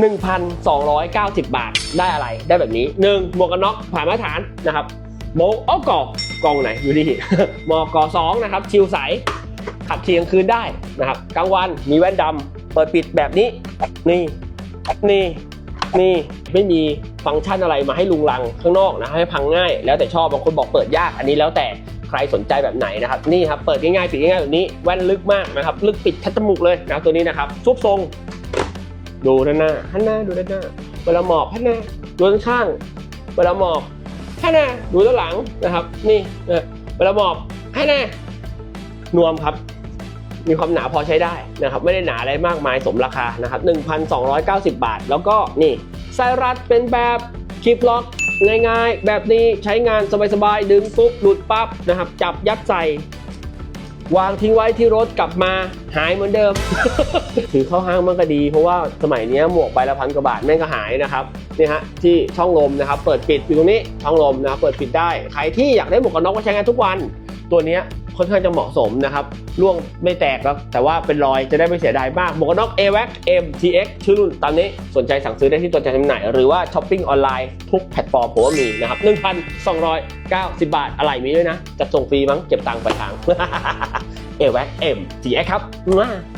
1,290 บาทได้อะไรได้แบบนี้ 1. หมวกกันน็อกผ่านมาตรฐานนะครับโมอ้อกอกองไหนอยู่นี่มอกสองนะครับชิวใสขับขี่กลางคืนได้นะครับกลางวันมีแว่นดำเปิดปิดแบบนี้นี่นี่นี่ไม่มีฟังก์ชันอะไรมาให้ลุงลังข้างนอกนะให้พังง่าย แล้วแต่ชอบบางคนบอกเปิดยากอันนี้แล้วแต่ใครสนใจแบบไหนนะครับนี่ครับเปิดง่ายๆปิดง่ายๆแบบนี้แว่นลึกมากนะครับลึกปิดทัดจมูกเลยนะตัวนี้นะครับซุปทรง ดูด้านหน้าด้านหน้าดูด้านหน้า เวลาหมอบด้านหน้าดูด้านข้าง เวลาหมอบด้านหน้าดูด้านหลังนะครับ นี่นะเวลาหมอบด้านหน้านวมครับ มีความหนาพอใช้ได้นะครับ ไม่ได้หนาอะไรมากมายสมราคานะครับ1,290 บาท แล้วก็นี่ไซรัสเป็นแบบคลิปล็อกง่ายๆ แบบนี้ใช้งานสบายๆ ดึงปุ๊บหลุดปั๊บนะครับ จับยัดใส่ วางทิ้งไว้ที่รถกลับมาหายเหมือนเดิม ถือเข้าห้างมันก็ดี เพราะว่าสมัยนี้หมวกใบละพันกว่าบาทแม่งก็หายนะครับนี่ฮะที่ช่องลมนะครับ เปิดปิดอยู่ตรงนี้ช่องลมนะครับเปิดปิดได้ ใครที่อยากได้หมวกกันน็อกก็ใช้งานทุกวัน ตัวนี้ ค่อนข้างจะเหมาะสมนะครับร่วงไม่แตกแล้วแต่ว่าเป็นรอยจะได้ไม่เสียดายมากหมวกกันน็อก a v a c MTX ชื่อรุ่นตามนี้สนใจสั่งซื้อได้ที่ตัวแทนจำหน่ายหรือว่าช้อปปิ้งออนไลน์ทุกแพลตฟอร์มผมว่ามีนะครับ1,290 บาทอะไรมีด้วยนะจะส่งฟรีมั้งเก็บตังค์ไปลายทาง a v a c MTX ครับ